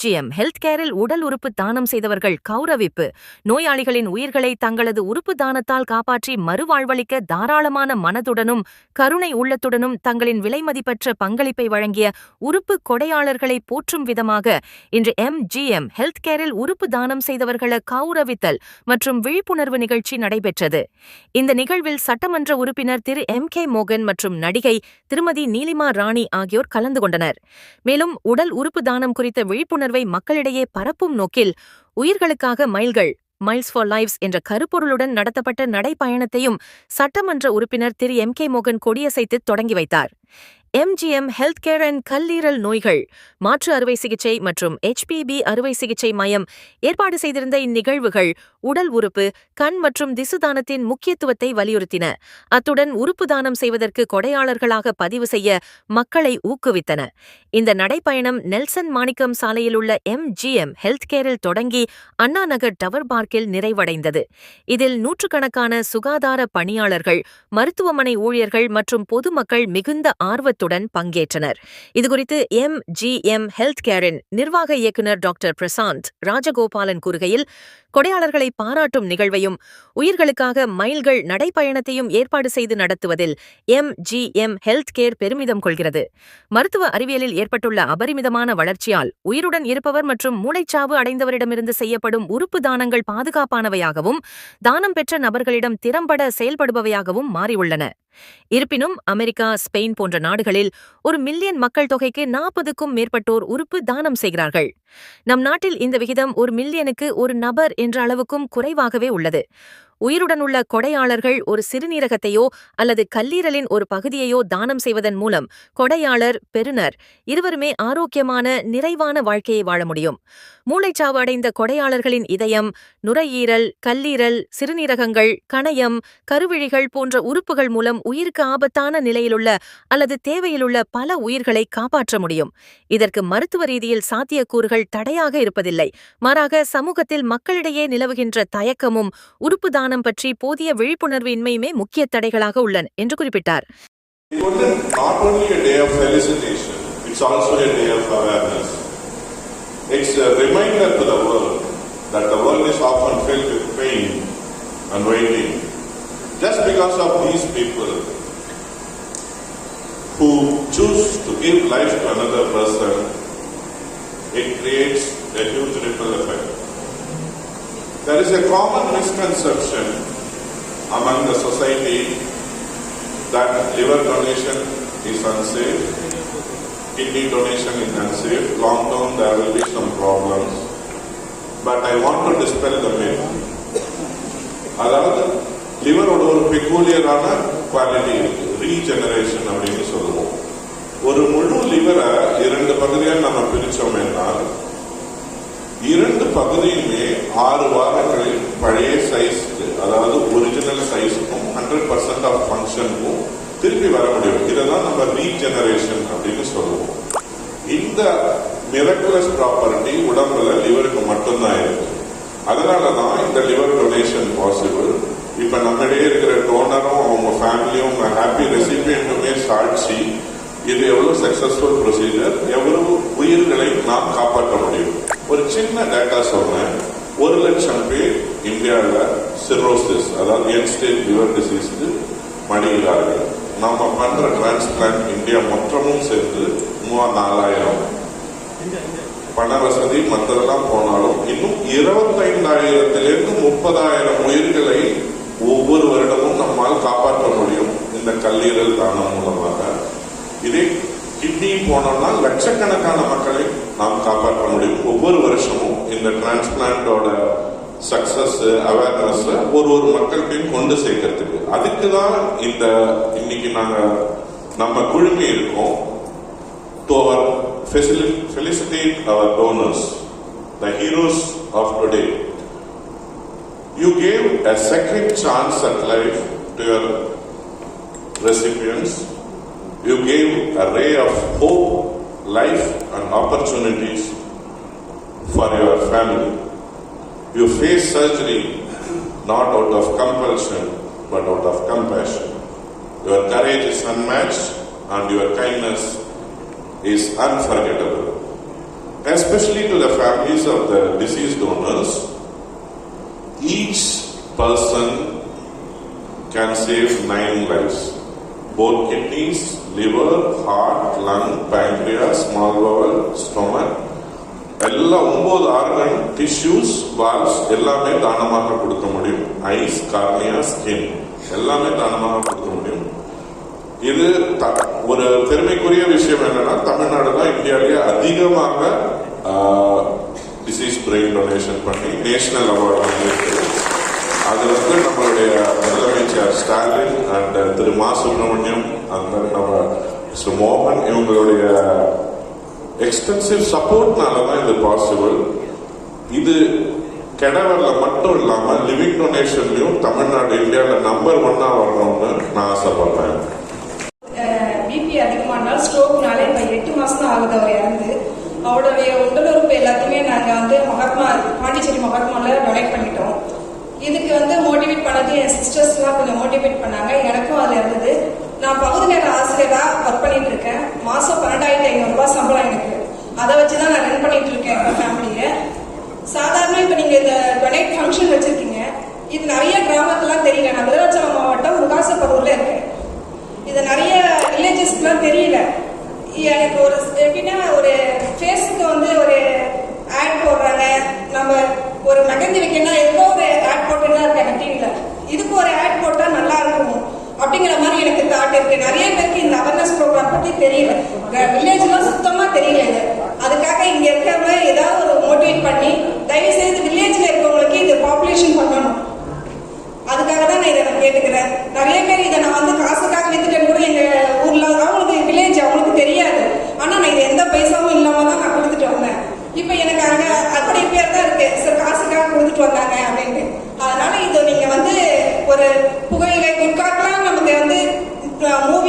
பூஜ்ஜியம் ஹெல்த் கேரில் உடல் உறுப்பு தானம் செய்தவர்கள் கௌரவிப்பு. நோயாளிகளின் உயிர்களை தங்களது உறுப்பு தானத்தால் காப்பாற்றி மறுவாழ்வளிக்க தாராளமான மனதுடனும் கருணை உள்ளத்துடனும் தங்களின் விலைமதிப்பற்ற பங்களிப்பை வழங்கிய உறுப்பு கொடையாளர்களை போற்றும் விதமாக இன்று எம்ஜிஎம் ஹெல்த் கேரில் உறுப்பு தானம் செய்தவர்களை கௌரவித்தல் மற்றும் விழிப்புணர்வு நிகழ்ச்சி நடைபெற்றது. இந்த நிகழ்வில் சட்டமன்ற உறுப்பினர் திரு எம் கே மோகன் மற்றும் நடிகை திருமதி நீலிமா ராணி ஆகியோர் கலந்து கொண்டனர். மேலும் உடல் உறுப்பு தானம் குறித்த விழிப்புணர்வு மக்களிடையே பரப்பும் நோக்கில் உயிர்களுக்காக மைல்கள் மைல்ஸ் ஃபார் லைவ்ஸ் என்ற கருப்பொருளுடன் நடத்தப்பட்ட நடைப்பயணத்தையும் சட்டமன்ற உறுப்பினர் திரு. எம். கே. மோகன் கொடியசைத்து தொடங்கி வைத்தார். எம்ஜிஎம் ஹெல்த் கேர் அண்ட் கல்லீரல் நோய்கள் மாற்று அறுவை சிகிச்சை மற்றும் HPB அறுவை சிகிச்சை மையம் ஏற்பாடு செய்திருந்த இந்நிகழ்வுகள் உடல் உறுப்பு கண் மற்றும் திசு தானத்தின் முக்கியத்துவத்தை வலியுறுத்தின. அத்துடன் உறுப்பு தானம் செய்வதற்கு கொடையாளர்களாக பதிவு செய்ய மக்களை ஊக்குவித்தன. இந்த நடைப்பயணம் நெல்சன் மாணிக்கம் சாலையில் உள்ள எம்ஜிஎம் ஹெல்த் கேரில் தொடங்கி அண்ணா நகர் டவர் பார்க்கில் நிறைவடைந்தது. இதில் நூற்றுக்கணக்கான சுகாதார பணியாளர்கள் மருத்துவமனை ஊழியர்கள் மற்றும் பொதுமக்கள் மிகுந்த ஆர்வத்துடன் பங்கேற்றனர். இதுகுறித்து எம் ஜி எம் ஹெல்த் கேரின் நிர்வாக இயக்குநர் டாக்டர் பிரசாந்த் ராஜகோபாலன் கூறுகையில் கொடையாளர்களை பாராட்டும் நிகழ்வையும் உயிர்களுக்காக மைல்கள் நடைப்பயணத்தையும் ஏற்பாடு செய்து நடத்துவதில் M G M health care பெருமிதம் கொள்கிறது. மருத்துவ அறிவியலில் ஏற்பட்டுள்ள அபரிமிதமான வளர்ச்சியால் உயிருடன் இருப்பவர் மற்றும் மூளைச்சாவு அடைந்தவரிடமிருந்து செய்யப்படும் உறுப்பு தானங்கள் பாதுகாப்பானவையாகவும் தானம் பெற்ற நபர்களிடம் திறம்பட செயல்படுபவையாகவும் மாறியுள்ளன. இருப்பினும் அமெரிக்கா ஸ்பெயின் போன்ற நாடுகள் நாடுகளில் ஒரு மில்லியன் மக்கள் தொகைக்கு நாற்பதுக்கும் மேற்பட்டோர் உறுப்பு தானம் செய்கிறார்கள். நம் நாட்டில் இந்த விகிதம் ஒரு மில்லியனுக்கு ஒரு நபர் என்ற அளவுக்கும் குறைவாகவே உள்ளது. உயிருடன் உள்ள கொடையாளர்கள் ஒரு சிறுநீரகத்தையோ அல்லது கல்லீரலின் ஒரு பகுதியையோ தானம் செய்வதன் மூலம் கொடையாளர் பெறுநர். இருவருமே ஆரோக்கியமான நிறைவான வாழ்க்கையை வாழ முடியும். மூளைச்சாவு அடைந்த கொடையாளர்களின் இதயம் நுரையீரல் கல்லீரல் சிறுநீரகங்கள் கணையம் கருவிழிகள் போன்ற உறுப்புகள் மூலம் உயிருக்கு ஆபத்தான நிலையிலுள்ள அல்லது தேவையிலுள்ள பல உயிர்களை காப்பாற்ற முடியும். இதற்கு மருத்துவ ரீதியில் சாத்தியக்கூறுகள் தடையாக இருப்பதில்லை. மாறாக சமூகத்தில் மக்களிடையே நிலவுகின்ற தயக்கமும் உறுப்பு தானம் பற்றி போதிய விழிப்புணர்வு இன்மையுமே முக்கிய தடைகளாக உள்ளன என்று குறிப்பிட்டார் It wasn't not only a day of felicitation, it's also a day of awareness. It's a reminder to the world that the world is often filled with pain and waiting. Just because of these people who choose to give life to another person, it creates a huge ripple effect. There is a common misconception among the society that liver donation is unsafe, kidney donation is unsafe, long term there will be some problems. But I want to dispel the myth. அதாவது லிவரோட ஒரு பெக்கூலியரான quality இருக்கு regeneration அப்படின்னு சொல்லுவோம் ஒரு முழு லிவரை இரண்டு பகுதியாக நம்ம பிரிச்சோம்னா இரண்டு பகுதியுமே ஆறு வாரங்களில் பழைய சைஸ்க்கு அதாவது ஒரிஜினல் சைஸ்க்கும் ஹண்ட்ரட் பர்சன்ட் ஆஃப் ஃபங்க்ஷனுக்கும் திருப்பி வர முடியும். இதை தான் நம்ம ரீஜெனரேஷன் அப்படின்னு சொல்லுவோம். இந்த மிரக்குலஸ் ப்ராப்பர்ட்டி உடம்புல லிவருக்கு மட்டும்தான் இருக்கு. அதனால தான் இந்த லிவர் டொனேஷன் பாசிபிள் இப்ப நம்மிடையே இருக்கிற டோனரும் அவங்க ஃபேமிலியும் ஹாப்பி ரெசிபியண்ட்டுமே சாட்சி இது எவ்வளவு சக்சஸ்ஃபுல் ப்ரொசீஜர் எவ்வளவு உயிர்களை நாம் காப்பாற்ற முடியும்? ஒரு சின்ன டேட்டா சொன்னேன் ஒரு லட்சம் பேர் இந்தியாவில் சிரோசிஸ் அதாவது என் ஸ்டேஜ் லிவர் டிசீஸ்க்கு மடிகிறார்கள் நம்ம பண்ற டிரான்ஸ்பிளான்ட் இந்தியா மொத்தமும் சேர்த்து மூவா நாலாயிரம். பண வசதி மற்றதெல்லாம் போனாலும் இன்னும் இருபத்தைந்தாயிரத்திலிருந்து முப்பதாயிரம் உயிர்களை ஒவ்வொரு வருடமும் நம்மால் காப்பாற்ற முடியும் இந்த கல்லீரல் தானம் மூலமாக. இதே கிட்னி போனோம்னா லட்சக்கணக்கான மக்களை நாம் காப்பாற்ற முடியும் ஒவ்வொரு வருஷமும் இந்த டிரான்ஸ்பிளான்டோட சக்சஸ் அவேர்னஸ் ஒரு ஒரு மக்கள்கிட்டையும் கொண்டு சேர்க்கறதுக்கு அதுக்கு தான் இந்த இன்னைக்கு நாங்கள் நம்ம குழுமி இருக்கோம் to our donors the heroes of heroes of today. You gave a second chance at life to your recipients. You gave a ray of hope, life, and opportunities for your family. You face surgery not out of compulsion but out of compassion. Your courage is unmatched and your kindness is unforgettable. especially to the families of the deceased donors, each person can save nine lives. Both kidneys, liver heart lung pancreas, small bowel stomach எல்லா ஒன்பது organ tissues Waals எல்லாமே தானமாக கொடுக்க முடியும். Ice cornea skin எல்லாமே தானமாக கொடுக்க முடியும். இது த- ஒரு பெருமைக்குரிய விஷயம் என்னன்னா தமிழ்நாடு தான் இந்தியாவிலேயே அதிகமாக டிசீஸ் பிரெயின் டொனேஷன் பண்ணி நேஷனல் அவார்டு வாங்கியிருக்கு. அது வந்து நம்மளுடைய முதலமைச்சர் ஸ்டாலின் அண்ட் திரு மா சுப்பிரமணியம் அந்த நம்ம மோகன் இவங்களுடைய எக்ஸ்டென்சிவ் சப்போர்ட்னால தான் இது பாசிபிள் இது கெடவர்ல மட்டும் இல்லாமல் லிவிங் டொனேஷன்லையும் தமிழ்நாடு இந்தியாவில் நம்பர் ஒன்னாக வரணும்னு நான் ஆசைப்படுறேன். பிபி அதிகமானால் ஸ்ட்ரோக்னால இப்போ எட்டு மாதம் தான் ஆகுது அவர் இறந்து. அவருடைய உடல் உறுப்பு எல்லாத்தையுமே நாங்கள் வந்து மகாத்மா பாண்டிச்சேரி மகாத்மாவில் டொனேட் பண்ணிட்டோம். இதுக்கு வந்து மோட்டிவேட் பண்ணது என் சிஸ்டர்ஸ்லாம் கொஞ்சம் மோட்டிவேட் பண்ணாங்க. எனக்கும் அதில் இருந்தது. நான் பகுதி நேர ஆசிரியராக ஒர்க் பண்ணிட்டு இருக்கேன். மாதம் பன்னெண்டாயிரத்தி ஐநூறுரூபா சம்பளம் எனக்கு. அதை வச்சு தான் நான் ரன் பண்ணிட்டு இருக்கேன் எங்கள் ஃபேமிலியை சாதாரண இப்போ நீங்கள் இந்த டொனேட் ஃபங்க்ஷன் வச்சுருக்கீங்க. இது நிறைய கிராமத்துலாம் தெரியல. நான் விருதாச்சலம் மாவட்டம் முகாசப்பரூரில் இருக்கேன். இது நிறைய வில்லேஜஸ்க்குலாம் தெரியல. எனக்கு ஒரு எப்படின்னா ஒரு ஃபேஸுக்கு வந்து ஒரு ஆட் போடுறாங்க. நம்ம ஒரு மெகந்தி வைக்கணும்னா ஏதோ ஒரு ஆட் போட்டுன்னா இருக்கேன் டிவியில் இதுக்கு ஒரு ஆட் போட்டால் நல்லா இருக்கும்? அப்படிங்கிற மாதிரி எனக்கு தாட் இருக்கு. நிறைய பேருக்கு இந்த அவேர்னஸ் ப்ரோக்ராம் பத்தி தெரியல. வில்லேஜ்லாம் சுத்தமா தெரியல இது. அதுக்காக இங்க இருக்கிறவங்க ஏதாவது ஒரு மோட்டிவேட் பண்ணி தயவு செய்து வில்லேஜ்ல இருக்கவங்களுக்கு இது பாப்புலேஷன் பண்ணணும். அதுக்காக தான் நான் இதை நான் கேட்டுக்கிறேன். நிறைய பேர் இதை நான் வந்து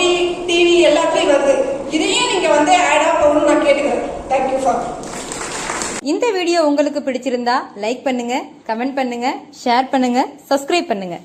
மூவி டிவி எல்லாத்துலயும் வருது. இதையும் நீங்க வந்து ஆட் ஆப் நான் கேட்டுக்கிறேன். தேங்க்யூ ஃபார் இந்த வீடியோ உங்களுக்கு பிடிச்சிருந்தா லைக் பண்ணுங்க கமெண்ட் பண்ணுங்க ஷேர் பண்ணுங்க சப்ஸ்கிரைப் பண்ணுங்க.